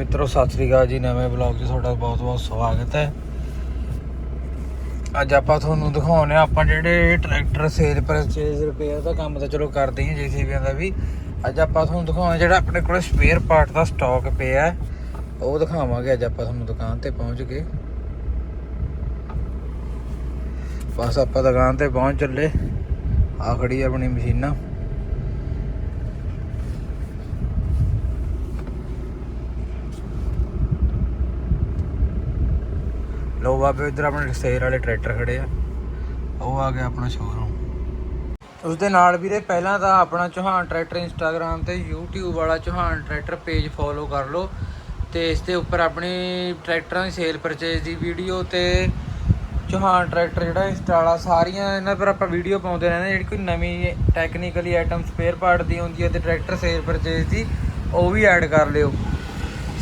ਮਿੱਤਰੋ, ਸਤਿ ਸ੍ਰੀ ਅਕਾਲ ਜੀ। ਨਵੇਂ ਬਲੌਗ 'ਚ ਤੁਹਾਡਾ ਬਹੁਤ-ਬਹੁਤ ਸਵਾਗਤ ਹੈ। ਅੱਜ ਆਪਾਂ ਤੁਹਾਨੂੰ ਦਿਖਾਉਣੇ ਆ ਆਪਾਂ ਜਿਹੜੇ ਟਰੈਕਟਰ ਸੇਲ ਪਰਚੇਜ਼ ਰਿਪੇਅਰ ਦਾ ਕੰਮ ਤਾਂ ਚਲੋ ਕਰਦੇ ਹੀ ਜੀਸੀਬੀਆਂ ਦਾ ਵੀ। ਅੱਜ ਆਪਾਂ ਤੁਹਾਨੂੰ ਦਿਖਾਉਣਾ ਜਿਹੜਾ ਆਪਣੇ ਕੋਲ ਸਪੇਅਰ ਪਾਰਟ ਦਾ ਸਟਾਕ ਪਿਆ ਹੈ। ਉਹ ਦਿਖਾਵਾਂਗੇ ਅੱਜ ਆਪਾਂ ਤੁਹਾਨੂੰ ਦੁਕਾਨ ਤੇ ਪਹੁੰਚ ਕੇ। ਬਸ ਆਪਾਂ ਦੁਕਾਨ ਤੇ ਪਹੁੰਚ ਚੱਲੇ। ਆ ਖੜੀ ਆਪਣੀ ਮਸ਼ੀਨਾਂ। ਲੋ ਬਾਬੇ, ਇੱਧਰ ਆਪਣੇ ਸੇਰ ਵਾਲੇ ਟਰੈਕਟਰ ਖੜੇ ਆ। ਉਹ ਆ ਗਿਆ ਆਪਣਾ ਸ਼ੋਰੂਮ ਉਸ ਦੇ ਨਾਲ ਵੀਰੇ, ਪਹਿਲਾਂ ਤਾਂ ਆਪਣਾ ਚੌਹਾਨ ਟਰੈਕਟਰ ਇੰਸਟਾਗ੍ਰam ਤੇ YouTube ਵਾਲਾ ਚੌਹਾਨ ਟਰੈਕਟਰ ਪੇਜ ਫੋਲੋ ਕਰ ਲਓ ਤੇ ਇਸ ਦੇ ਉੱਪਰ ਆਪਣੀ ਟਰੈਕਟਰਾਂ ਦੀ ਸੇਲ ਪਰਚੇਜ਼ ਦੀ ਵੀਡੀਓ ਤੇ ਚੌਹਾਨ ਟਰੈਕਟਰ ਜਿਹੜਾ ਇੰਸਟਾ ਵਾਲਾ ਸਾਰੀਆਂ ਇਹਨਾਂ ਪਰ ਆਪਾਂ ਵੀਡੀਓ ਪਾਉਂਦੇ ਰਹਿੰਦੇ ਜਿਹੜੀ ਕੋਈ ਨਵੀਂ ਟੈਕਨੀਕਲੀ ਆਈਟਮ ਸਪੇਅਰ ਪਾਰਟ ਦੀ ਹੁੰਦੀ ਹੈ ਤੇ ਟਰੈਕਟਰ ਸੇਲ ਪਰਚੇਜ਼ ਦੀ, ਉਹ ਵੀ ਐਡ ਕਰ ਲਿਓ।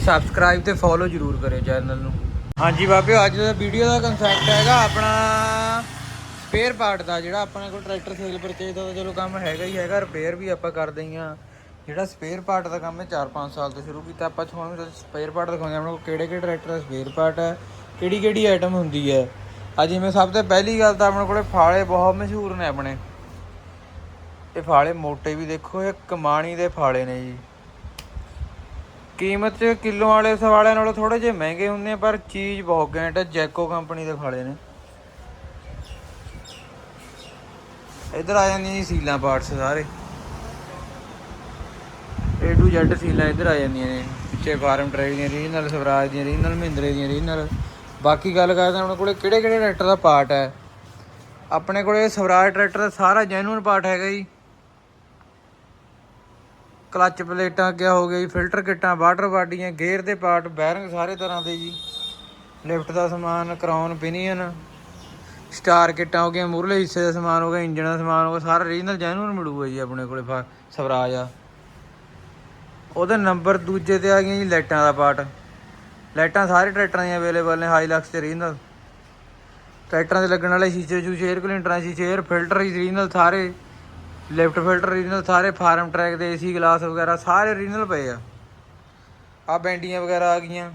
ਸਬਸਕ੍ਰਾਈਬ ਤੇ ਫੋਲੋ ਜਰੂਰ ਕਰਿਓ ਚੈਨਲ ਨੂੰ। ਹਾਂਜੀ ਬਾਬਿਓ, ਅੱਜ ਦਾ ਵੀਡੀਓ ਦਾ ਕਨਸੈਪਟ ਹੈਗਾ ਆਪਣਾ ਸਪੇਅਰ ਪਾਰਟ ਦਾ, ਜਿਹੜਾ ਆਪਣੇ ਕੋਲ ਟਰੈਕਟਰ ਸੇਲ ਪਰਚੇਜ ਦਾ ਚਲੋ ਕੰਮ ਹੈਗਾ ਹੀ ਹੈਗਾ ਰਿਪੇਅਰ ਵੀ ਆਪਾਂ ਕਰਦੇ ਹੀ ਆ ਜਿਹੜਾ ਸਪੇਅਰ ਪਾਰਟ ਦਾ ਕੰਮ ਹੈ 4-5 ਸਾਲ ਤੋਂ ਸ਼ੁਰੂ ਕੀਤਾ ਆਪਾਂ, ਤੁਹਾਨੂੰ ਸਪੇਅਰ ਪਾਰਟ ਦਿਖਾਉਂਦੇ ਹਾਂ, ਆਪਣੇ ਕੋਲ ਕਿਹੜੇ ਕਿਹੜੇ ਟਰੈਕਟਰ ਦਾ ਸਪੇਅਰ ਪਾਰਟ ਹੈ, ਕਿਹੜੀ ਕਿਹੜੀ ਆਈਟਮ ਹੁੰਦੀ ਹੈ। ਅੱਜ ਜਿਵੇਂ ਸਭ ਤੋਂ ਪਹਿਲੀ ਗੱਲ ਤਾਂ ਆਪਣੇ ਕੋਲੇ ਫਾਲੇ ਬਹੁਤ ਮਸ਼ਹੂਰ ਨੇ ਆਪਣੇ। ਇਹ ਫਾਲੇ ਮੋਟੇ ਵੀ ਦੇਖੋ ਇਹ ਕਮਾਣੀ ਦੇ ਫਾਲੇ ਨੇ ਜੀ। ਕੀਮਤ ਚ ਕਿਲੋ ਵਾਲੇ ਸਵਾਲਿਆਂ ਨਾਲੋਂ ਥੋੜੇ ਜਿਹੇ ਮਹਿੰਗੇ ਹੁੰਦੇ ਆ, ਪਰ ਚੀਜ਼ ਬਹੁਤ ਘੈਂਟ ਹੈ ਜੈਕੋ ਕੰਪਨੀ ਦੇ ਫਾਲੇ ਨੇ। ਇੱਧਰ ਆ ਜਾਂਦੀਆਂ ਜੀ ਸੀਲਾਂ ਪਾਰਟਸ ਸਾਰੇ। A to Z ਸੀਲਾਂ ਇੱਧਰ ਆ ਜਾਂਦੀਆਂ ਨੇ, ਪਿੱਛੇ ਫਾਰਮ ਟਰੈਕ ਦੀਆਂ, ਰੀਜਨਲ, ਸਵਰਾਜ ਦੀਆਂ, ਰੀਜਨਲ, ਮਹਿੰਦਰੇ ਦੀਆਂ, ਰੀਜਨਲ। ਬਾਕੀ ਗੱਲ ਕਰਦੇ ਹਾਂ ਆਪਣੇ ਕੋਲੇ ਕਿਹੜੇ ਕਿਹੜੇ ਟਰੈਕਟਰ ਦਾ ਪਾਰਟ ਹੈ? ਆਪਣੇ ਕੋਲੇ ਸਵਰਾਜ ਟਰੈਕਟਰ ਦਾ ਸਾਰਾ ਜੈਨੂਇਨ ਪਾਰਟ ਹੈਗਾ ਜੀ। ਕਲੱਚ ਪਲੇਟਾਂ, ਕਿਆ ਹੋ ਗਿਆ ਜੀ, ਫਿਲਟਰ ਕਿੱਟਾਂ, ਵਾਟਰ ਬਾਡੀਆਂ, ਗੇਅਰ ਦੇ ਪਾਰਟ, ਬੈਰਿੰਗ ਸਾਰੇ ਤਰ੍ਹਾਂ ਦੇ ਜੀ। ਲਿਫਟ ਦਾ ਸਮਾਨ ਕਰਾਉਨ ਪਿਨੀਅਨ, ਸਟਾਰ ਕਿੱਟਾਂ ਹੋ ਗਈਆਂ, ਮੂਰਲੇ ਹਿੱਸੇ ਦਾ ਸਮਾਨ ਹੋ ਗਿਆ, ਇੰਜਣ ਦਾ ਸਮਾਨ ਹੋ ਗਿਆ, ਸਾਰਾ ਰੀਜਨਲ ਜੈਨੂਇਨ ਮਿਲੂਗਾ ਜੀ ਆਪਣੇ ਕੋਲੇ, ਫਾ- ਸਵਰਾਜ ਆ। ਉਹਦੇ ਨੰਬਰ ਦੂਜੇ ਤੇ ਆ ਗਈਆਂ ਜੀ, ਲਾਈਟਾਂ ਦਾ ਪਾਰਟ। ਲਾਈਟਾਂ ਸਾਰੇ ਟਰੈਕਟਰਾਂ ਦੀਆਂ ਅਵੇਲੇਬਲ ਨੇ ਹਾਈਲਕਸ ਤੇ ਰੀਜਨਲ ਟਰੈਕਟਰਾਂ ਦੇ ਲੱਗਣ ਵਾਲੇ ਸ਼ੀਸ਼ੇ, ਸ਼ੂਸ਼ੇ 에ਅਰ ਕਲਿੰਟਰਾਂ ਸ਼ੀਸ਼ੇ 에ਅਰ ਫਿਲਟਰ ਰੀਜਨਲ ਸਾਰੇ। ਲਿਫਟ ਫਿਲਟਰ ਰੀਜਨਲ ਸਾਰੇ ਫਾਰਮ ਟਰੈਕ ਦੇ ਏਸੀ ਗਲਾਸ ਵਗੈਰਾ ਸਾਰੇ ਰੀਜਨਲ ਪਏ ਆ। ਆ ਬੈਂਡੀਆਂ ਵਗੈਰਾ ਆ ਗਈਆਂ।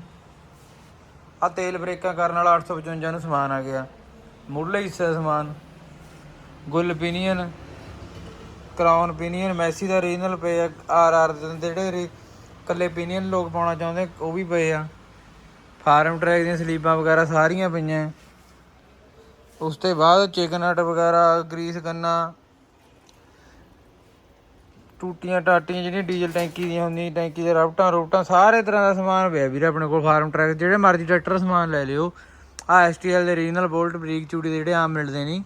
ਆ ਤੇਲ ਬ੍ਰੇਕਾਂ ਕਰਨ ਵਾਲਾ 855 ਨੂੰ ਸਮਾਨ ਆ ਗਿਆ। ਮੁੱਢਲੇ ਹਿੱਸੇ ਦਾ ਸਮਾਨ। ਗੁੱਲ ਪਿਨੀਅਨ, ਕਰਾਉਨ ਪਿਨੀਅਨ, ਮੈਸੀ ਦਾ ਰੀਜਨਲ ਪਏ ਆ। ਆਰ ਆਰ ਦੇ ਜਿਹੜੇ ਰੀ- ਕੱਲੇ ਪਿਨੀਅਨ ਲੋਕ ਪਾਉਣਾ ਚਾਹੁੰਦੇ, ਉਹ ਵੀ ਪਏ ਆ। ਫਾਰਮ ਟਰੈਕ ਦੀਆਂ ਸਲੀਬਾਂ ਵਗੈਰਾ ਸਾਰੀਆਂ ਪਈਆਂ। ਉਸ ਤੋਂ ਬਾਅਦ ਚਿਕਨ ਨਟ ਵਗੈਰਾ ਗਰੀਸ ਗੰਨਾ ਟੂਟੀਆਂ ਟਾਟੀਆਂ ਜਿਹੜੀਆਂ ਡੀਜ਼ਲ ਟੈਂਕੀ ਦੀਆਂ ਹੁੰਦੀਆਂ ਟੈਂਕੀ ਦੇ ਰਬਟਾਂ ਰੋਟਾਂ ਸਾਰੇ ਤਰ੍ਹਾਂ ਦਾ ਸਮਾਨ ਪਿਆ ਵੀਰੇ ਆਪਣੇ ਕੋਲ, ਫਾਰਮ ਟਰੈਕ, ਜਿਹੜੇ ਮਰਜ਼ੀ ਟਰੈਕਟਰ ਸਮਾਨ ਲੈ ਲਿਓ। ਆ ਐਸਟੀਐਲ ਦੇ ਰੀਜਨਲ ਬੋਲਟ ਬਰੀਕ ਚੂੜੀ ਦੇ ਜਿਹੜੇ ਆਮ ਮਿਲਦੇ ਨਹੀਂ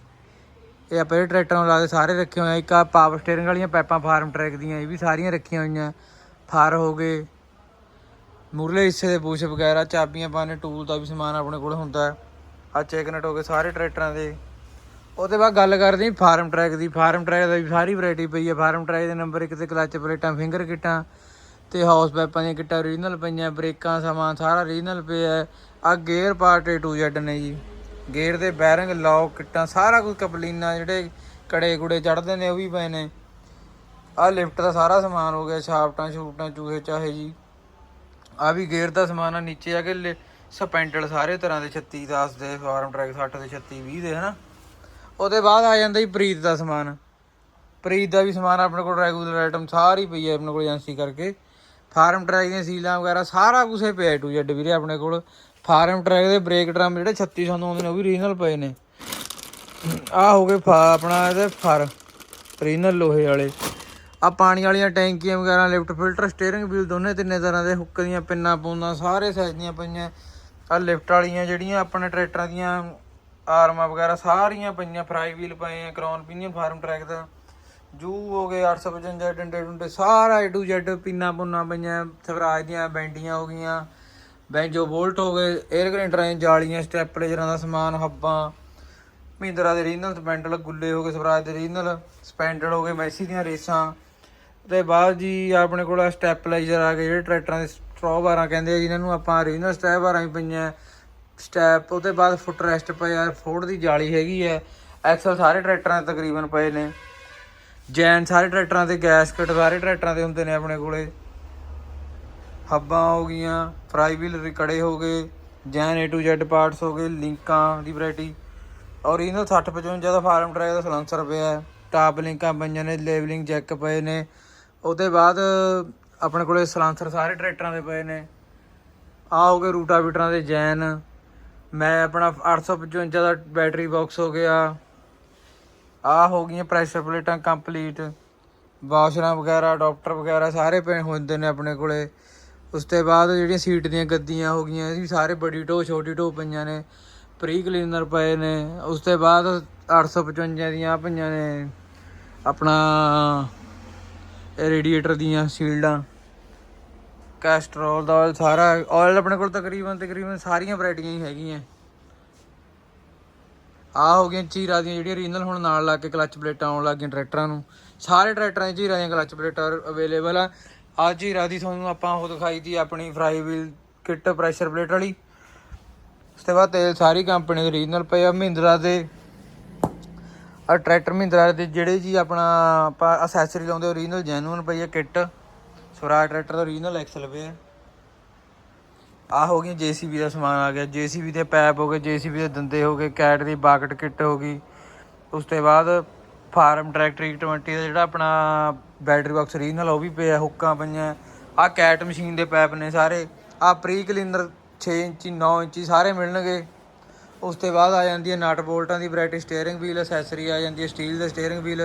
ਇਹ ਆਪਾਂ ਇਹ ਟਰੈਕਟਰਾਂ ਨੂੰ ਲਾ ਕੇ ਸਾਰੇ ਰੱਖੇ ਹੋਏ ਆ। ਇੱਕ ਆ ਪਾਵਰ ਸਟੀਅਰਿੰਗ ਵਾਲੀਆਂ ਪਾਈਪਾਂ ਫਾਰਮ ਟਰੈਕ ਦੀਆਂ, ਇਹ ਵੀ ਸਾਰੀਆਂ ਰੱਖੀਆਂ ਹੋਈਆਂ। ਫਾਰ ਹੋ ਗਏ। ਮੁਰਲੇ ਹਿੱਸੇ ਦੇ ਬੂਸ਼ ਵਗੈਰਾ, ਚਾਬੀਆਂ ਪਾਣੇ ਟੂਲ ਦਾ ਵੀ ਸਮਾਨ ਆਪਣੇ ਕੋਲ ਹੁੰਦਾ। ਆ ਚੈਕਨਟ ਹੋ ਗਏ ਸਾਰੇ ਟਰੈਕਟਰਾਂ ਦੇ। ਉਹਦੇ ਬਾਅਦ ਗੱਲ ਕਰਦੇ ਫਾਰਮ ਟਰੈਕ ਦੀ। ਫਾਰਮ ਟਰੈਕ ਦਾ ਵੀ ਸਾਰੀ ਵੈਰਾਈਟੀ ਪਈ ਹੈ ਫਾਰਮ ਟਰੈਕ ਦੇ ਨੰਬਰ ਇੱਕ ਤੇ ਕਲੱਚ ਪਲੇਟਾਂ ਫਿੰਗਰ ਕਿੱਟਾਂ ਤੇ ਹਾਊਸ ਪਾਈਪਾਂ ਦੀਆਂ ਕਿੱਟਾਂ ਓਰੀਜਨਲ ਪਈਆਂ, ਬ੍ਰੇਕਾਂ ਸਮਾਨ ਸਾਰਾ ਓਰੀਜਨਲ ਪਿਆ। ਹੈ ਆ gear part A to Z ਨੇ ਜੀ। ਗੇਅਰ ਦੇ ਬੈਰਿੰਗ ਲੌਕ ਕਿੱਟਾਂ, ਸਾਰਾ ਕੁਝ ਕਪਲੀਨਾ ਜਿਹੜੇ ਕੜੇ ਕੁੜੇ ਚੜਦੇ ਨੇ ਉਹ ਵੀ ਪਏ ਨੇ। ਆ ਲਿਫਟ ਦਾ ਸਾਰਾ ਸਮਾਨ ਹੋ ਗਿਆ ਛਾਪਟਾਂ ਛੂਟਾਂ ਚੂਹੇ, ਚਾਹੇ ਜੀ। ਆ ਵੀ ਗੇਅਰ ਦਾ ਸਮਾਨ ਆ। ਨੀਚੇ ਆ ਕੇ ਸਪੈਂਡਲ ਸਾਰੇ ਤਰ੍ਹਾਂ ਦੇ 36 10 ਦੇ, ਫਾਰਮ ਟਰੈਕ 60 ਦੇ 36 20 ਦੇ, ਹਨਾ? ਉਹਦੇ ਬਾਅਦ ਆ ਜਾਂਦਾ ਜੀ ਪ੍ਰੀਤ ਦਾ ਸਮਾਨ। ਪ੍ਰੀਤ ਦਾ ਵੀ ਸਮਾਨ ਆਪਣੇ ਕੋਲ ਰੈਗੂਲਰ ਆਈਟਮ ਸਾਰੀ ਪਈ ਹੈ ਆਪਣੇ ਕੋਲ ਏਜੰਸੀ ਕਰਕੇ। ਫਾਰਮ ਟਰੈਕ ਦੀਆਂ ਸੀਲਾਂ ਵਗੈਰਾ ਸਾਰਾ ਕੁਝ ਹੀ ਪਿਆ ਟੂ ਜੈਡ ਵੀਰੇ ਆਪਣੇ ਕੋਲ। ਫਾਰਮ ਟਰੈਕ ਦੇ ਬ੍ਰੇਕ ਡਰਮ ਜਿਹੜੇ 3600 ਨੂੰ ਆਉਂਦੇ ਨੇ, ਉਹ ਵੀ ਰੀਜਨਲ ਪਏ ਨੇ। ਆ ਹੋ ਗਏ ਫਾ- ਆਪਣਾ ਇਹਦੇ ਫਰ ਰੀਜਨਲ ਲੋਹੇ ਵਾਲੇ। ਆ ਪਾਣੀ ਵਾਲੀਆਂ ਟੈਂਕੀਆਂ ਵਗੈਰਾ ਲਿਫਟ ਫਿਲਟਰ ਸਟੀਅਰਿੰਗ ਵੀਲ ਦੋਨੇ ਤਿੰਨੇ ਤਰ੍ਹਾਂ ਦੇ ਹੁੱਕ ਦੀਆਂ ਪਿੰਨਾਂ ਪਾਉਂਦਾ ਸਾਰੇ ਸਾਈਜ਼ ਦੀਆਂ ਪਈਆਂ। ਆ ਲਿਫਟ ਵਾਲੀਆਂ ਜਿਹੜੀਆਂ ਆਪਣੇ ਟਰੈਕਟਰਾਂ ਦੀਆਂ ਆਰਮਾਂ ਵਗੈਰਾ ਸਾਰੀਆਂ ਪਈਆਂ, ਫਰਾਈ ਵੀਲ ਪਏ ਆ ਕਰਾਉਨ ਪਿਨੀਅਨ ਫਾਰਮ ਟਰੈਕ ਦਾ। ਜੂ ਹੋ ਗਏ 855 ਡੰਡੇ ਡੁੰਡੇ, ਸਾਰਾ ਏ ਟੂ ਜ਼ੈਡ ਪਿੰਨਾਂ ਪੁੰਨਾ ਪਈਆਂ, ਸਵਰਾਜ ਦੀਆਂ ਬੈਂਡੀਆਂ ਹੋ ਗਈਆਂ। ਬੈਂਜੋ ਬੋਲਟ ਹੋ ਗਏ 에ਅਰ ਗ੍ਰੈਂਡਰਾਂ ਜਾਲੀਆਂ ਸਟੈਪਲੇਜਰਾਂ ਦਾ ਸਮਾਨ, ਹੱਬਾਂ। ਮਹਿੰਦਰਾ ਦੇ ਰੀਜਨਲ ਸਪੈਂਡਲ, ਗੁੱਲੇ ਹੋ ਗਏ ਸਵਰਾਜ ਦੇ ਰੀਜਨਲ, ਸਪੈਂਡਲ ਹੋ ਗਏ ਮੈਸੀ ਦੀਆਂ ਰੇਸਾਂ। ਤੇ ਬਾਅਦ ਜੀ ਆਪਣੇ ਕੋਲ ਸਟੈਪਲਾਈਜ਼ਰ ਆ ਗਏ, ਜਿਹੜੇ ਟਰੈਕਟਰਾਂ ਦੇ ਸਟ੍ਰੋਬਾਰਾਂ ਕਹਿੰਦੇ ਆ, ਜਿਨ੍ਹਾਂ ਨੂੰ ਆਪਾਂ ਰੀਜਨਲ ਸਟੈਪ ਬਾਰਾਂ ਵੀ ਪਈਆਂ। ਸਟੈਪ ਉਹਦੇ ਬਾਅਦ ਫੁੱਟ ਰੈਸਟ ਪਿਆ ਫੋਰਡ ਦੀ ਜਾਲੀ ਹੈਗੀ ਹੈ ਐਕਸਲ ਸਾਰੇ ਟਰੈਕਟਰਾਂ ਦੇ ਤਕਰੀਬਨ ਪਏ ਨੇ। ਜੈਨ ਸਾਰੇ ਟਰੈਕਟਰਾਂ ਤੇ ਗੈਸ ਕਟ ਸਾਰੇ ਟਰੈਕਟਰਾਂ 'ਤੇ ਹੁੰਦੇ ਨੇ ਆਪਣੇ ਕੋਲੇ। ਹੱਬਾਂ ਹੋ ਗਈਆਂ ਫਰਾਈ ਵੀਲ ਰਿਕੜੇ ਹੋ ਗਏ ਜੈਨ A to Z ਪਾਰਟਸ ਹੋ ਗਏ, ਲਿੰਕਾਂ ਦੀ ਵੈਰਾਈਟੀ ਓਰੀਜਨਲ 60 55 ਦਾ ਫਾਰਮ ਟਰੈਕ ਦਾ ਸਲੈਂਸਰ ਪਿਆ ਟਾਪ ਲਿੰਕਾਂ ਪਈਆਂ ਨੇ ਲੇਬਲਿੰਗ ਚੈੱਕ ਪਏ ਨੇ। ਉਹਦੇ ਬਾਅਦ ਆਪਣੇ ਕੋਲੇ ਸਲੈਂਸਰ ਸਾਰੇ ਟਰੈਕਟਰਾਂ ਦੇ ਪਏ ਨੇ। ਆ ਹੋ ਗਏ ਰੂਟਾਵੀਟਰਾਂ ਦੇ ਜੈਨ ਮੈਂ ਆਪਣਾ 855 ਦਾ ਬੈਟਰੀ ਬਾਕਸ ਹੋ ਗਿਆ। ਆ ਹੋ ਗਈਆਂ ਪ੍ਰੈਸ਼ਰ ਪਲੇਟਾਂ ਕੰਪਲੀਟ ਵਾਸ਼ਰਾਂ ਵਗੈਰਾ ਅਡਾਪਟਰ ਵਗੈਰਾ ਸਾਰੇ ਪਏ ਹੁੰਦੇ ਨੇ ਆਪਣੇ ਕੋਲੇ। ਉਸ ਤੋਂ ਬਾਅਦ ਜਿਹੜੀਆਂ ਸੀਟ ਦੀਆਂ ਗੱਦੀਆਂ ਹੋ ਗਈਆਂ, ਇਹ ਵੀ ਸਾਰੇ ਬੜੀ ਢੋ, ਛੋਟੀ ਢੋ ਪਈਆਂ ਨੇ। ਪ੍ਰੀ ਕਲੀਨਰ ਪਏ ਨੇ। ਉਸ ਤੋਂ ਬਾਅਦ 855 ਦੀਆਂ ਆਹ ਪਈਆਂ ਨੇ। ਆਪਣਾ ਰੇਡੀਏਟਰ ਦੀਆਂ ਸ਼ੀਲਡਾਂ ਕੈਸਟਰੋਲ ਦਾ ਆਇਲ ਸਾਰਾ ਆਇਲ ਆਪਣੇ ਕੋਲ ਤਕਰੀਬਨ ਤਕਰੀਬਨ ਸਾਰੀਆਂ ਵੈਰਾਈਟੀਆਂ ਹੀ ਹੈਗੀਆਂ। ਆ ਹੋ ਗਈਆਂ ਚੀਰਾ ਦੀਆਂ ਜਿਹੜੀਆਂ ਰੀਜਨਲ ਹੁਣ ਨਾਲ ਲਾ ਕੇ ਕਲੱਚ ਪਲੇਟਾਂ ਆਉਣ ਲੱਗ ਗਈਆਂ ਟਰੈਕਟਰਾਂ ਨੂੰ। ਸਾਰੇ ਟਰੈਕਟਰਾਂ 'ਚ ਚੀਰਾ ਦੀਆਂ ਕਲੱਚ ਪਲੇਟਾਂ ਅਵੇਲੇਬਲ ਆ। ਆ ਚੀਰਾ ਦੀ ਤੁਹਾਨੂੰ ਆਪਾਂ ਉਹ ਦਿਖਾਈ ਦੀ ਆਪਣੀ flywheel kit pressure plate ਵਾਲੀ। ਉਸ ਤੋਂ ਬਾਅਦ ਤੇਲ ਸਾਰੀ ਕੰਪਨੀ ਦੇ ਰੀਜਨਲ ਪਏ ਆ, ਮਹਿੰਦਰਾ ਦੇ। ਆ ਟਰੈਕਟਰ ਮਹਿੰਦਰਾ ਦੇ ਜਿਹੜੇ ਜੀ ਆਪਣਾ ਆਪਾਂ ਅਸੈਸਰੀ ਲਾਉਂਦੇ ਓਰੀਜਨਲ ਜੈਨੂਇਨ ਪਈ ਆ ਕਿੱਟ ਸਵਰਾਜ ਟਰੈਕਟਰ ਦਾ ਓਰੀਜਨਲ ਐਕਸਲ ਪਏ ਆ ਹੋ ਗਈ ਜੀਸੀਬੀ ਦਾ ਸਮਾਨ ਆ ਗਿਆ। ਜੀਸੀਬੀ ਦੇ ਪੈਪ ਹੋ ਗਏ ਜੀਸੀਬੀ ਦੇ ਦੰਦੇ ਹੋ ਗਏ ਕੈਟ ਦੀ ਬਾਕਟ ਕਿੱਟ ਹੋ ਗਈ। ਉਸ ਤੋਂ ਬਾਅਦ ਫਾਰਮ ਟਰੈਕਟਰ 20 ਦਾ ਜਿਹੜਾ ਆਪਣਾ ਬੈਟਰੀ ਬਾਕਸ ਓਰੀਜਨਲ ਉਹ ਵੀ ਪਿਆ, ਹੁੱਕਾਂ ਪਈਆਂ। ਆ ਕੈਟ ਮਸ਼ੀਨ ਦੇ ਪੈਪ ਨੇ ਸਾਰੇ। ਆ ਪ੍ਰੀ ਕਲੀਨਰ 6 ਇੰਚੀ 9 ਇੰਚੀ ਸਾਰੇ ਮਿਲਣਗੇ। ਉਸ ਤੋਂ ਬਾਅਦ ਆ ਜਾਂਦੀ ਹੈ ਨਟ ਬੋਲਟਾਂ ਦੀ ਵੈਰਾਈਟੀ ਸਟੀਅਰਿੰਗ ਵੀਲ ਐਸੈਸਰੀ ਆ ਜਾਂਦੀ ਹੈ ਸਟੀਲ ਦੇ ਸਟੀਅਰਿੰਗ ਵੀਲ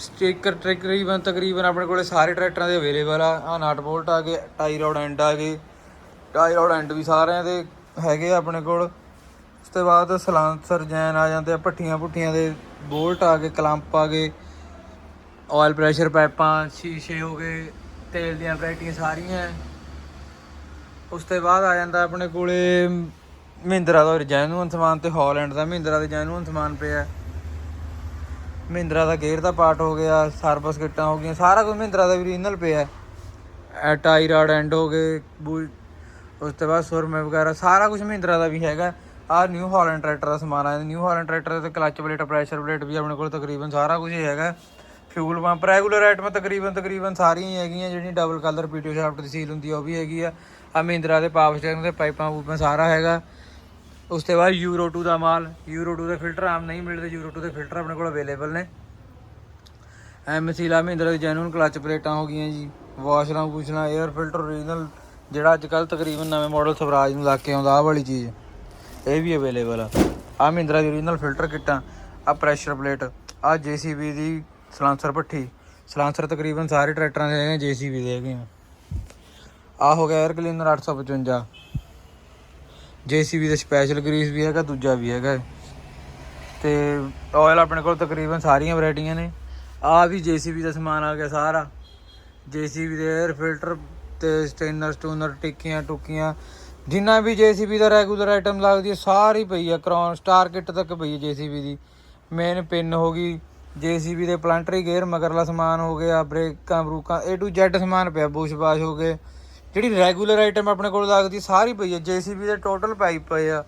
ਸਟicker ਤਕਰੀਬਨ ਤਕਰੀਬਨ ਆਪਣੇ ਕੋਲੇ ਸਾਰੇ ਟਰੈਕਟਰਾਂ ਦੇ ਅਵੇਲੇਬਲ ਆ। ਆ ਨਟ ਬੋਲਟ ਆ ਗਏ, ਟਾਈ ਰੋਡ ਐਂਡ ਆ ਗਏ। ਟਾਈ ਰੋਡ ਐਂਡ ਵੀ ਸਾਰਿਆਂ ਦੇ ਹੈਗੇ ਆ ਆਪਣੇ ਕੋਲ। ਉਸ ਤੋਂ ਬਾਅਦ ਸਲਾਂਸਰ ਜੈਨ ਆ ਜਾਂਦੇ ਆ, ਭੱਠੀਆਂ ਭੁੱਠੀਆਂ ਦੇ ਬੋਲਟ ਆ ਗਏ, ਕਲੰਪ ਆ ਗਏ। ਆਇਲ ਪ੍ਰੈਸ਼ਰ ਪਾਈਪਾਂ, ਸ਼ੀਸ਼ੇ ਹੋ ਗਏ, ਤੇਲ ਦੀਆਂ ਵੈਰਾਈਟੀਆਂ ਸਾਰੀਆਂ। ਉਸ ਤੋਂ ਬਾਅਦ ਆ ਜਾਂਦਾ ਆਪਣੇ ਕੋਲੇ ਮਹਿੰਦਰਾ ਦਾ ਜੈਨੂਅਨ ਸਮਾਨ ਤੇ ਹਾਲੈਂਡ ਦਾ। ਮਹਿੰਦਰਾ ਦੇ ਜੈਨੂਅਨ ਸਮਾਨ ਪਿਆ। ਮਹਿੰਦਰਾ ਦਾ ਗੇਅਰ ਦਾ ਪਾਰਟ ਹੋ ਗਿਆ, ਸਰਵਿਸ ਕਿੱਟਾਂ ਹੋ ਗਈਆਂ, ਸਾਰਾ ਕੁਝ ਮਹਿੰਦਰਾ ਦਾ ਓਰੀਜਨਲ ਪਿਆ। ਐ ਟਾਈ ਰਾਡ ਐਂਡ ਹੋ ਗਏ ਬੂ- ਉਸ ਤੋਂ ਬਾਅਦ ਸੁਰਮੇ ਵਗੈਰਾ, ਸਾਰਾ ਕੁਝ ਮਹਿੰਦਰਾ ਦਾ ਵੀ ਹੈਗਾ। ਆ ਨਿਊ ਹਾਲੈਂਡ ਟਰੈਕਟਰ ਦਾ ਸਮਾਨ ਆ ਨਿਊ ਹਾਲੈਂਡ ਟਰੈਕਟਰ ਤੇ ਕਲਚ ਪਲੇਟ ਪ੍ਰੈਸ਼ਰ ਪਲੇਟ ਵੀ ਆਪਣੇ ਕੋਲ ਤਕਰੀਬਨ ਸਾਰਾ ਕੁਝ ਹੈਗਾ। ਫਿਊਲ ਪੰਪ ਰੈਗੂਲਰ ਆਈਟਮਾਂ ਤਕਰੀਬਨ ਤਕਰੀਬਨ ਸਾਰੀਆਂ ਹੀ ਹੈਗੀਆਂ, ਜਿਹੜੀਆਂ ਡਬਲ ਕਲਰ ਪੀਟੀਓ ਸ਼ਾਫਟ ਦੀ ਸੀਲ ਹੁੰਦੀ ਆ, ਉਹ ਵੀ ਹੈਗੀ ਆ। ਆ ਮਹਿੰਦਰਾ ਦੇ ਪਾਵਰ ਸਟੀਅਰਿੰਗ ਦੇ ਪਾਈਪਾਂ ਪੂਪਾਂ ਸਾਰਾ ਹੈਗਾ। ਉਸ ਤੋਂ ਬਾਅਦ ਯੂਰੋ 2 ਦਾ ਮਾਲ ਯੂਰੋ 2 ਦੇ ਫਿਲਟਰ ਆਮ ਨਹੀਂ ਮਿਲਦੇ ਯੂਰੋ 2 ਦੇ ਫਿਲਟਰ ਆਪਣੇ ਕੋਲ ਅਵੇਲੇਬਲ ਨੇ। ਐਮਸੀ ਲਾ ਮਹਿੰਦਰਾ ਦੀ ਜੈਨੂਨ ਕਲਚ ਪਲੇਟਾਂ ਹੋ ਗਈਆਂ ਜੀ ਵਾਸ਼ਰਾਂ ਪੂਛਣਾ 에ਅਰ ਫਿਲਟਰ ਓਰੀਜਨਲ ਜਿਹੜਾ ਅੱਜ ਕੱਲ ਤਕਰੀਬਨ ਨਵੇਂ ਮਾਡਲ ਸਵਰਾਜ ਨੂੰ ਲੱਗ ਕੇ ਆਉਂਦਾ, ਆਹ ਵਾਲੀ ਚੀਜ਼। ਇਹ ਵੀ ਅਵੇਲੇਬਲ ਆ। ਆ ਮਹਿੰਦਰਾ ਦੀ ਓਰੀਜਨਲ ਫਿਲਟਰ ਕਿੱਟਾਂ ਆ ਪ੍ਰੈਸ਼ਰ ਪਲੇਟ ਆ ਜੀਸੀਬੀ ਦੀ ਸਲਾਂਸਰ ਭੱਠੀ। ਸਲਾਂਸਰ ਤਕਰੀਬਨ ਸਾਰੇ ਟਰੈਕਟਰਾਂ ਦੇ ਹੈਗੇ ਜੀਸੀਬੀ ਦੇ ਹੈਗੇ ਆ। ਆ ਹੋ ਗਿਆ 에ਅਰ ਕਲੀਨਰ 855 ਜੀਸੀਬੀ ਦਾ ਸਪੈਸ਼ਲ ਗਰੀਸ ਵੀ ਹੈਗਾ, ਦੂਜਾ ਵੀ ਹੈਗਾ ਤੇ ਆਇਲ ਆਪਣੇ ਕੋਲ ਤਕਰੀਬਨ ਸਾਰੀਆਂ ਵੈਰਾਈਟੀਆਂ ਨੇ। ਆ ਵੀ ਜੀਸੀਬੀ ਦਾ ਸਮਾਨ ਆ ਗਿਆ ਸਾਰਾ। ਜੀਸੀਬੀ ਦੇ 에ਅਰ ਫਿਲਟਰ ਤੇ ਸਟੇਨਰ ਸਟੂਨਰ ਟਿੱਕੀਆਂ, ਟੁੱਕੀਆਂ, ਜਿੰਨਾ ਵੀ ਜੀਸੀਬੀ ਦਾ ਰੈਗੂਲਰ ਆਈਟਮ ਲੱਗਦੀ ਹੈ, ਸਾਰੀ ਪਈ ਆ ਕਰਾਉਨ ਸਟਾਰ ਕਿੱਟ ਤੱਕ ਪਈ ਹੈ ਜੀਸੀਬੀ ਦੀ। ਮੇਨ ਪਿੰਨ ਹੋ ਗਈ। ਜੀਸੀਬੀ ਦੇ ਪਲੰਟਰੀ ਗੇਅਰ ਮਗਰਲਾ ਸਮਾਨ ਹੋ ਗਿਆ, ਬ੍ਰੇਕਾਂ, ਬਰੂਕਾਂ, A to Z ਸਮਾਨ ਪਿਆ ਬੁਸ਼ ਬਾਸ਼ ਹੋ ਗਏ। ਜਿਹੜੀ ਰੈਗੂਲਰ ਆਈਟਮ ਆਪਣੇ ਕੋਲ ਲੱਗਦੀ ਸਾਰੀ ਪਈ ਹੈ ਜੀਸੀਬੀ ਦੇ ਟੋਟਲ ਪਾਈਪ ਪਏ ਆ,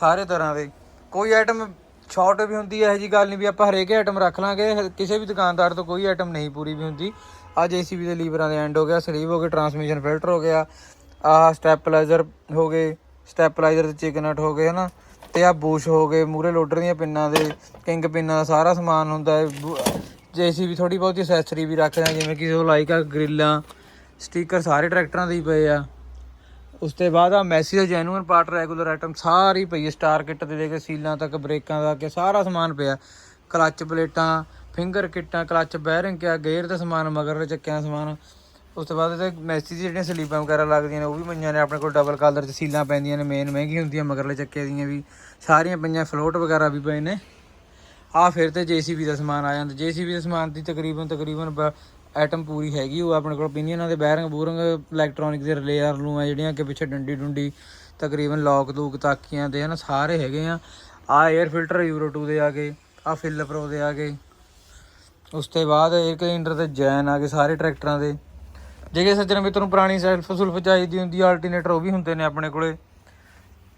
ਸਾਰੇ ਤਰ੍ਹਾਂ ਦੇ। ਕੋਈ ਆਈਟਮ ਸ਼ਾਰਟ ਵੀ ਹੁੰਦੀ ਹੈ ਇਹ ਜੀ ਗੱਲ ਨਹੀਂ ਵੀ ਆਪਾਂ ਹਰੇਕ ਆਈਟਮ ਰੱਖ ਲਾਂਗੇ, ਕਿਸੇ ਵੀ ਦੁਕਾਨਦਾਰ ਤੋਂ ਕੋਈ ਆਈਟਮ ਨਹੀਂ ਪੂਰੀ ਵੀ ਹੁੰਦੀ। ਆ ਜੀਸੀਬੀ ਦੇ ਲੀਵਰਾਂ ਦੇ ਐਂਡ ਹੋ ਗਿਆ ਸਲੀਵ ਹੋ ਗਿਆ ਟਰਾਂਸਮਿਸ਼ਨ ਫਿਲਟਰ ਹੋ ਗਿਆ ਆ ਸਟੈਪਲਾਈਜ਼ਰ ਹੋ ਗਏ ਸਟੈਪਲਾਈਜ਼ਰ ਤੇ ਚਿਕਨਟ ਹੋ ਗਏ, ਹਨਾ? ਤੇ ਆ ਬੂਸ਼ ਹੋ ਗਏ ਮੂਰੇ ਲੋਡਰ ਦੀਆਂ ਪਿੰਨਾਂ ਦੇ ਕਿੰਗ ਪਿੰਨਾਂ ਦਾ ਸਾਰਾ ਸਮਾਨ ਹੁੰਦਾ ਹੈ। ਜੀਸੀਬੀ ਥੋੜੀ ਬਹੁਤੀ ਅਸੈਸਰੀ ਵੀ ਰੱਖਦੇ ਆ, ਜਿਵੇਂ ਕਿ ਉਹ ਲਾਈਕ ਆ ਗ੍ਰਿਲਾਂ ਸਟicker ਸਾਰੇ ਟਰੈਕਟਰਾਂ ਦੇ ਹੀ ਪਏ ਆ। ਉਸ ਤੋਂ ਬਾਅਦ ਆ ਮੈਸੀ ਦਾ ਜੈਨੂਇਨ ਪਾਰਟ ਰੈਗੂਲਰ ਆਈਟਮ ਸਾਰੀ ਪਈ ਹੈ ਸਟਾਰ ਕਿੱਟ ਤੇ ਲੈ ਕੇ ਸੀਲਾਂ ਤੱਕ, ਬ੍ਰੇਕਾਂ ਦਾ ਕਿ ਸਾਰਾ ਸਮਾਨ ਪਿਆ। ਕਲੱਚ ਪਲੇਟਾਂ ਫਿੰਗਰ ਕਿੱਟਾਂ ਕਲੱਚ ਬੈਰਿੰਗ ਕਿਆ ਗੇਅਰ ਦਾ ਸਮਾਨ, ਮਗਰ ਦੇ ਚੱਕਿਆਂ ਦਾ ਸਮਾਨ। ਉਸ ਤੋਂ ਬਾਅਦ ਇਹਦੇ ਮੈਸੀ ਦੀ ਜਿਹੜੀਆਂ ਸਲੀਪਾਂ ਵਗੈਰਾ ਲੱਗਦੀਆਂ ਨੇ, ਉਹ ਵੀ ਪਈਆਂ ਨੇ, ਆਪਣੇ ਕੋਲ ਡਬਲ ਕਲਰ ਚ ਸੀਲਾਂ ਪੈਂਦੀਆਂ ਨੇ ਮੇਨ ਮਹਿੰਗੀ ਹੁੰਦੀਆਂ ਮਗਰਲੇ ਚੱਕੇ ਦੀਆਂ ਵੀ। ਸਾਰੀਆਂ ਪਈਆਂ ਫਲੋਟ ਵਗੈਰਾ ਵੀ ਪਏ ਨੇ। ਆ ਫਿਰ ਤੇ ਜੀਸੀਬੀ ਦਾ ਸਮਾਨ ਆ ਜਾਂਦਾ। ਜੀਸੀਬੀ ਦੇ ਸਮਾਨ ਦੀ ਤਕਰੀਬਨ ਤਕਰੀਬਨ ਆਈਟਮ ਪੂਰੀ ਹੈਗੀ, ਉਹ ਆਪਣੇ ਕੋਲ ਪਿਨੀਅਨਾਂ ਦੇ ਬੈਰਿੰਗ ਬੂਰਿੰਗ ਇਲੈਕਟ੍ਰੋਨਿਕ ਦੇ ਰਿਲੇ ਆਰ ਨੂੰ ਆ, ਜਿਹੜੀਆਂ ਕਿ ਪਿੱਛੇ ਡੰਡੀ ਡੁੰਡੀ ਤਕਰੀਬਨ ਲੌਕ ਦੂਕ ਤਾਕੀਆਂ ਦੇ, ਹਨ, ਸਾਰੇ ਹੈਗੇ ਆ। ਆ 에ਅਰ ਫਿਲਟਰ ਯੂਰੋ 2 ਦੇ ਆ ਗਏ, ਆ ਫਿਲ ਪ੍ਰੋ ਦੇ ਆ ਗਏ। ਉਸ ਤੋਂ ਬਾਅਦ 에ਅਰ ਕਲੀਨਰ ਤੇ ਜੈਨ ਆ ਗਏ ਸਾਰੇ ਟਰੈਕਟਰਾਂ ਦੇ। ਜੇ ਸੱਜਣ ਮਿੱਤਰ ਨੂੰ ਪੁਰਾਣੀ ਸੈਲਫ ਸੁਲਫ ਚਾਹੀਦੀ ਹੁੰਦੀ ਆਲਟਰਨੇਟਰ ਉਹ ਵੀ ਹੁੰਦੇ ਨੇ ਆਪਣੇ ਕੋਲੇ।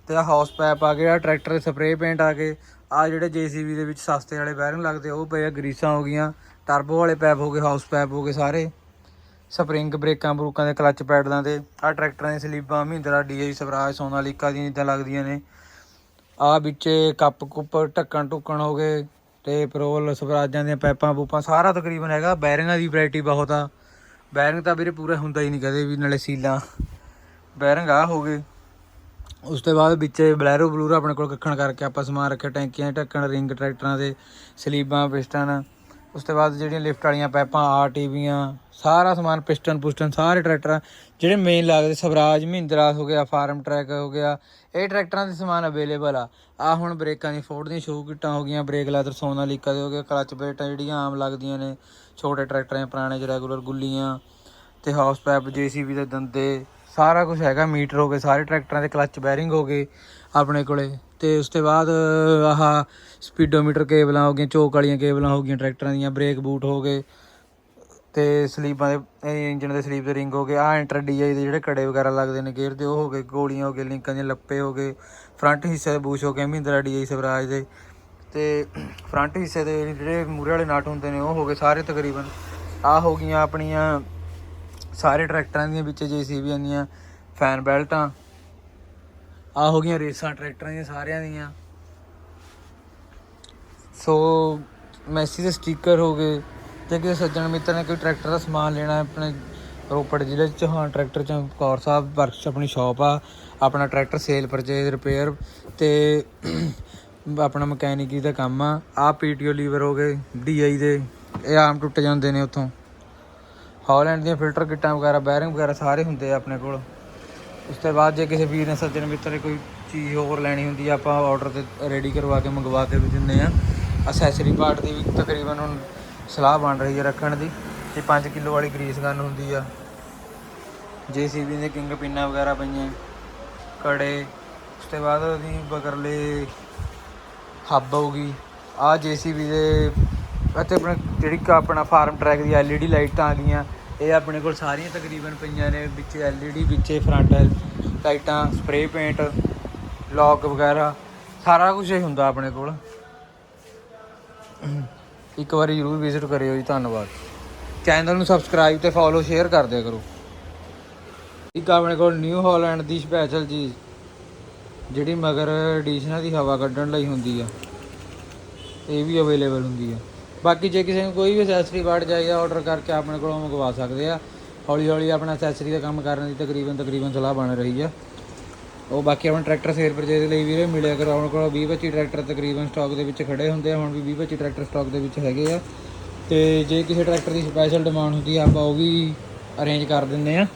ਤੇ ਆ ਹਾਊਸ ਪੈਪ ਆ ਗਿਆ ਟਰੈਕਟਰ ਦੇ ਸਪਰੇਅ ਪੇਂਟ ਆ ਗਏ। ਆ ਜਿਹੜੇ ਜੀਸੀਬੀ ਦੇ ਵਿੱਚ ਸਸਤੇ ਵਾਲੇ ਬੈਰਿੰਗ ਲੱਗਦੇ ਉਹ ਪਏ ਆ, ਗਰੀਸਾਂ ਹੋ ਗਈਆਂ। ਟਰਬੋ ਵਾਲੇ ਪੈਪ ਹੋ ਗਏ ਹਾਊਸ ਪੈਪ ਹੋ ਗਏ ਸਾਰੇ। ਸਪਰਿੰਗ ਬ੍ਰੇਕਾਂ ਬਰੂਕਾਂ ਦੇ ਕਲੱਚ ਪੈਡਲਾਂ ਦੇ ਆ ਟਰੈਕਟਰਾਂ ਦੀਆਂ ਸਲੀਬਾਂ, ਮਹਿੰਦਰਾ ਡੀਆਈ ਸਵਰਾਜ, ਸੋਨਾਲੀਕਾ ਦੀਆਂ ਜਿੱਦਾਂ ਲੱਗਦੀਆਂ ਨੇ। ਆ ਵਿੱਚ ਕੱਪ ਕੁੱਪ ਢੱਕਣ ਢੁੱਕਣ ਹੋ ਗਏ ਤੇ ਪਰੋਲ ਸਵਰਾਜਾਂ ਦੀਆਂ ਪੈਪਾਂ ਪੂਪਾਂ, ਸਾਰਾ ਤਕਰੀਬਨ ਹੈਗਾ, ਬੈਰਿੰਗਾਂ ਦੀ ਵੈਰਾਈਟੀ ਬਹੁਤ ਆ। ਬੈਰਿੰਗ ਤਾਂ ਵੀਰੇ ਪੂਰਾ ਹੁੰਦਾ ਹੀ ਨਹੀਂ ਕਦੇ ਵੀ, ਨਾਲੇ ਸੀਲਾਂ। ਬੈਰਿੰਗ ਆ ਹੋ ਗਏ। ਉਸ ਤੋਂ ਬਾਅਦ ਵਿੱਚ ਬਲੈਰੋ ਬਲੂਰੋ ਆਪਣੇ ਕੋਲ ਕੱਖਣ ਕਰਕੇ ਆਪਾਂ ਸਮਾਨ ਰੱਖਿਆ, ਟੈਂਕੀਆਂ ਢੱਕਣ, ਰਿੰਗ ਟਰੈਕਟਰਾਂ ਦੇ ਸਲੀਬਾਂ, ਪਿਸਟਨ। ਉਸ ਤੋਂ ਬਾਅਦ ਜਿਹੜੀਆਂ ਲਿਫਟ ਵਾਲੀਆਂ ਪਾਈਪਾਂ, ਆਰ ਟੀਵੀਆਂ ਸਾਰਾ ਸਮਾਨ, ਪਿਸਟਨ ਪੁਸਟਨ, ਸਾਰੇ ਟਰੈਕਟਰ ਜਿਹੜੇ ਮੇਨ ਲੱਗਦੇ, ਸਵਰਾਜ, ਮਹਿੰਦਰਾ ਹੋ ਗਿਆ, ਫਾਰਮ ਟਰੈਕ ਹੋ ਗਿਆ, ਇਹ ਟਰੈਕਟਰਾਂ ਦੇ ਸਮਾਨ ਅਵੇਲੇਬਲ ਆ। ਆ ਹੁਣ ਬ੍ਰੇਕਾਂ ਦੀ ਫੋਰਡ ਦੀਆਂ ਸ਼ੋਅ ਕਿੱਟਾਂ ਹੋ ਗਈਆਂ ਬ੍ਰੇਕ ਲੈਦਰ ਸੋਨਾਲੀਕਾ ਦੇ ਹੋ ਗਏ ਕਲਚ ਪਲੇਟਾਂ ਜਿਹੜੀਆਂ ਆਮ ਲੱਗਦੀਆਂ ਨੇ, ਛੋਟੇ ਟਰੈਕਟਰਾਂ ਪੁਰਾਣੇ ਚ ਰੈਗੂਲਰ ਗੁੱਲੀਆਂ ਤੇ ਹਾਊਸ ਪੈਪ ਜੀਸੀਬੀ ਦੇ ਦੰਦੇ, ਸਾਰਾ ਕੁਝ ਹੈਗਾ, ਮੀਟਰ ਹੋ ਗਏ, ਸਾਰੇ ਟਰੈਕਟਰਾਂ ਦੇ ਕਲੱਚ ਬੈਰਿੰਗ ਹੋ ਗਏ ਆਪਣੇ ਕੋਲੇ। ਤੇ ਉਸ ਤੋਂ ਬਾਅਦ ਆਹ ਸਪੀਡੋਮੀਟਰ ਕੇਬਲਾਂ ਹੋ ਗਈਆਂ, ਚੋਕ ਵਾਲੀਆਂ ਕੇਬਲਾਂ ਹੋ ਗਈਆਂ, ਟਰੈਕਟਰਾਂ ਦੀਆਂ, ਬ੍ਰੇਕ ਬੂਟ ਹੋ ਗਏ, ਤੇ ਸਲੀਪਾਂ ਦੇ ਇੰਜਨ ਦੇ ਸਲੀਪ ਦੇ ਰਿੰਗ ਹੋ ਗਏ ਆ ਇੰਟਰ ਡੀਆਈ ਦੇ ਜਿਹੜੇ ਕੜੇ ਵਗੈਰਾ ਲੱਗਦੇ ਨੇ ਗੇਅਰ ਦੇ ਉਹ ਹੋ ਗਏ, ਗੋਲੀਆਂ ਹੋ ਗਏ ਲਿੰਕਾਂ ਦੇ ਲੱਪੇ ਹੋ ਗਏ, ਫਰੰਟ ਹਿੱਸੇ ਦੇ ਬੂਸ਼ ਹੋ ਗਏ, ਮਹਿੰਦਰਾ ਡੀਆਈ ਸਵਰਾਜ ਦੇ, ਤੇ ਫਰੰਟ ਹਿੱਸੇ ਦੇ ਜਿਹੜੇ ਮੂਰੇ ਵਾਲੇ ਨਟ ਹੁੰਦੇ ਨੇ, ਉਹ ਹੋ ਗਏ ਸਾਰੇ ਤਕਰੀਬਨ ਆ ਹੋ ਗਈਆਂ ਆਪਣੀਆਂ ਸਾਰੇ ਟਰੈਕਟਰਾਂ ਦੀਆਂ, ਵਿੱਚ ਜੀਸੀਬੀਆਂ ਦੀਆਂ, ਫੈਨ ਬੈਲਟਾਂ ਆ ਹੋ ਗਈਆਂ ਰੇਸਾਂ, ਟਰੈਕਟਰਾਂ ਦੀਆਂ, ਸਾਰਿਆਂ ਦੀਆਂ। ਸੋ ਮੈਸੀ ਦੇ ਸਟicker ਹੋ ਗਏ ਜੇ ਕਿਸੇ ਸੱਜਣ ਮਿੱਤਰ ਨੇ ਕੋਈ ਟਰੈਕਟਰ ਦਾ ਸਮਾਨ ਲੈਣਾ ਹੈ ਆਪਣੇ ਰੋਪੜ ਜ਼ਿਲ੍ਹੇ 'ਚ, ਹਾਂ, ਟਰੈਕਟਰ ਚ ਕੌਰ ਸਾਹਿਬ ਵਰਕਸ਼ਾਪ ਆਪਣੀ ਸ਼ਾਪ ਆ, ਆਪਣਾ ਟਰੈਕਟਰ ਸੇਲ ਪਰਚੇਜ਼ ਰਿਪੇਅਰ ਤੇ ਆਪਣਾ ਮਕੈਨਿਕੀ ਦਾ ਕੰਮ ਆ। ਆ ਪੀਟੀਓ ਲੀਵਰ ਹੋ ਗਏ ਡੀਆਈ ਦੇ, ਇਹ ਆਮ ਟੁੱਟ ਜਾਂਦੇ ਨੇ ਉੱਥੋਂ। ਹਾਲੈਂਡ ਦੀਆਂ ਫਿਲਟਰ ਕਿੱਟਾਂ ਵਗੈਰਾ ਬੈਰਿੰਗ ਵਗੈਰਾ ਸਾਰੇ ਹੁੰਦੇ ਆ ਆਪਣੇ ਕੋਲ। ਉਸ ਤੋਂ ਬਾਅਦ ਜੇ ਕਿਸੇ ਵੀਰ ਨੇ ਸੱਜਣ ਮਿੱਤਰ ਨੇ ਕੋਈ ਚੀਜ਼ ਹੋਰ ਲੈਣੀ ਹੁੰਦੀ ਆ, ਆਪਾਂ ਆਰਡਰ ਤੇ ਰੈਡੀ ਕਰਵਾ ਕੇ ਮੰਗਵਾ ਕੇ ਵੀ ਦਿੰਦੇ ਆ। ਅਸੈਸਰੀ ਪਾਰਟ ਦੀ ਵੀ ਤਕਰੀਬਨ ਹੁਣ ਸਲਾਹ ਬਣ ਰਹੀ ਹੈ ਰੱਖਣ ਦੀ ਤੇ 5 ਕਿਲੋ ਵਾਲੀ ਗਰੀਸ ਗਨ ਹੁੰਦੀ ਆ। ਜੀਸੀਬੀ ਦੇ ਕਿੰਗ ਪਿੰਨਾਂ ਵਗੈਰਾ ਪਈਆਂ, ਕੜੇ, ਉਸ ਤੋਂ ਬਾਅਦ ਉਹਦੀ ਬਗਰਲੇ ਹੱਬ ਹੋਊਗੀ। ਆ ਜੀਸੀਬੀ ਦੇ ਅਤੇ ਆਪਣਾ ਜਿਹੜੀ ਕ- ਆਪਣਾ ਫਾਰਮ ਟਰੈਕ ਦੀ ਐਲਈਡੀ ਲਾਈਟਾਂ ਆ ਗਈਆਂ। ਇਹ ਆਪਣੇ ਕੋਲ ਸਾਰੀਆਂ ਤਕਰੀਬਨ ਪਈਆਂ ਨੇ, ਵਿੱਚ ਐਲਈਡੀ ਵਿੱਚ ਫਰੰਟ ਲਾਈਟਾਂ ਸਪਰੇ ਪੇਂਟ ਲੌਕ ਵਗੈਰਾ, ਸਾਰਾ ਕੁਝ ਹੀ ਹੁੰਦਾ ਆਪਣੇ ਕੋਲ। ਇੱਕ ਵਾਰੀ ਜ਼ਰੂਰ ਵਿਜ਼ਿਟ ਕਰਿਓ ਜੀ, ਧੰਨਵਾਦ। ਚੈਨਲ ਨੂੰ ਸਬਸਕ੍ਰਾਈਬ ਤੇ ਫੋਲੋ ਸ਼ੇਅਰ ਕਰ ਦਿਆ ਕਰੋ। ਇੱਕ ਆਪਣੇ ਕੋਲ ਨਿਊ ਹਾਲੈਂਡ ਦੀ ਸਪੈਸ਼ਲ ਚੀਜ਼ ਜਿਹੜੀ ਮਗਰ ਐਡੀਸ਼ਨਾਂ ਦੀ ਹਵਾ ਕੱਢਣ ਲਈ ਹੁੰਦੀ ਆ। ਇਹ ਵੀ ਅਵੇਲੇਬਲ ਹੁੰਦੀ ਆ। ਬਾਕੀ ਜੇ ਕਿਸੇ ਨੂੰ ਕੋਈ ਵੀ ਅਸੈਸਰੀ ਵਾਰਡ ਚਾਹੀਦਾ ਆਰਡਰ ਕਰਕੇ ਆਪਣੇ ਕੋਲੋਂ ਮੰਗਵਾ ਸਕਦੇ ਆ, ਹੌਲੀ ਹੌਲੀ ਆਪਣਾ ਅਸੈਸਰੀ ਦਾ ਕੰਮ ਕਰਨ ਦੀ ਤਕਰੀਬਨ ਤਕਰੀਬਨ ਸਲਾਹ ਬਣ ਰਹੀ ਆ। ਉਹ ਬਾਕੀ ਆਪਣਾ ਟਰੈਕਟਰ ਸੇਲ ਪਰਚੇਜ਼ ਲਈ ਵੀਰੇ ਮਿਲਿਆ ਕਰੋ, ਆਪਣੇ ਕੋਲ 20 25 ਟਰੈਕਟਰ ਤਕਰੀਬਨ ਸਟਾਕ ਦੇ ਵਿੱਚ ਖੜੇ ਹੁੰਦੇ ਆ, ਹੁਣ ਵੀ 20 25 ਟਰੈਕਟਰ ਸਟਾਕ ਦੇ ਵਿੱਚ ਹੈਗੇ ਆ। ਤੇ ਜੇ ਕਿਸੇ ਟਰੈਕਟਰ ਦੀ ਸਪੈਸ਼ਲ ਡਿਮਾਂਡ ਹੁੰਦੀ ਆ, ਆਪਾਂ ਉਹ ਵੀ ਅਰੇਂਜ ਕਰ ਦਿੰਦੇ ਆ।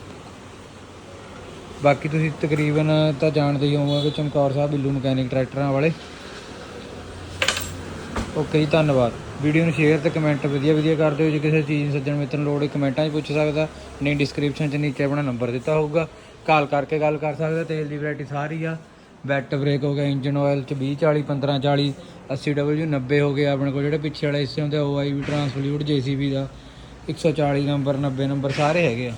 ਬਾਕੀ ਤੁਸੀਂ ਤਕਰੀਬਨ ਤਾਂ ਜਾਣਦੇ ਹੀ ਹੋਵੋਗੇ, ਚਮਕੌਰ ਸਾਹਿਬ, ਬਿੱਲੂ ਮਕੈਨਿਕ ਟਰੈਕਟਰਾਂ ਵਾਲੇ। ਓਕੇ ਜੀ, ਧੰਨਵਾਦ। ਵੀਡੀਓ ਨੂੰ ਸ਼ੇਅਰ ਤੇ ਕਮੈਂਟ ਵਧੀਆ ਵਧੀਆ ਕਰ ਦਿਓ। ਜੇ ਕਿਸੇ ਚੀਜ਼ ਨੂੰ ਸੱਜਣ ਮਿੱਤਰ ਨੂੰ ਲੋੜ ਹੈ ਕਮੈਂਟਾਂ 'ਚ ਪੁੱਛ ਸਕਦਾ ਨਹੀਂ ਡਿਸਕ੍ਰਿਪਸ਼ਨ 'ਚ ਨੀਚੇ ਆਪਣਾ ਨੰਬਰ ਦਿੱਤਾ ਹੋਊਗਾ। ਕਾਲ ਕਰਕੇ ਗੱਲ ਕਰ ਸਕਦਾ, ਤੇਲ ਦੀ ਵੈਰਾਈਟੀ ਸਾਰੀ ਆ। ਬੈਟ ਬ੍ਰੇਕ ਹੋ ਗਿਆ ਇੰਜਨ ਆਇਲ 'ਚ 20 40 15 40 80 ਡਬਲਯੂ 90 ਹੋ ਗਿਆ ਆਪਣੇ ਕੋਲ। ਜਿਹੜੇ ਪਿੱਛੇ ਵਾਲੇ ਹਿੱਸੇ ਹੁੰਦੇ ਓ ਆਈ ਵੀ ਟਰਾਂਸਫਲੂਡ ਜੀਸੀਬੀ ਦਾ। 140 ਨੰਬਰ 90 ਨੰਬਰ ਸਾਰੇ ਹੈਗੇ ਆ।